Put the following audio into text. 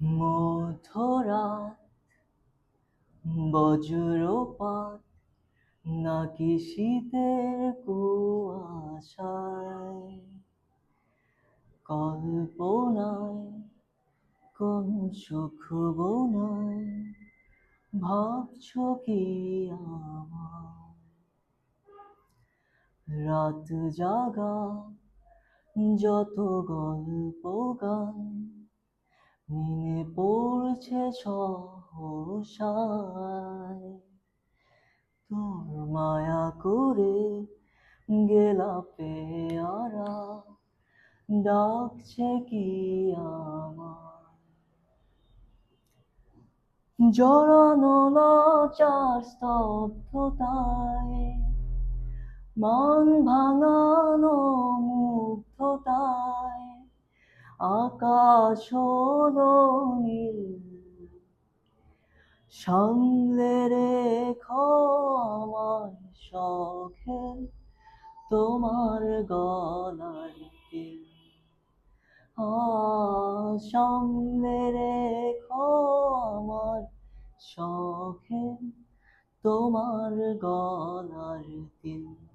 মধ্যরাত বজ্রপাত নাকি শীতের কুয়াশায়? কল্পনায় কোন সুখ বোনায় ভাবছ কি আমার রাত জাগা যত গল্প গান পড়ছে সহসায়। তোর মায়া করে গেলা পেয়ারা ডাকছে কি আমার জড়ানো লাচার স্তব্ধতায়, মান ভাঙানো আকাশ নীল। সামলে রেখো আমার শখের তোমার গলার আ সামলে রেখো আমার শখের তোমার গলার তিল।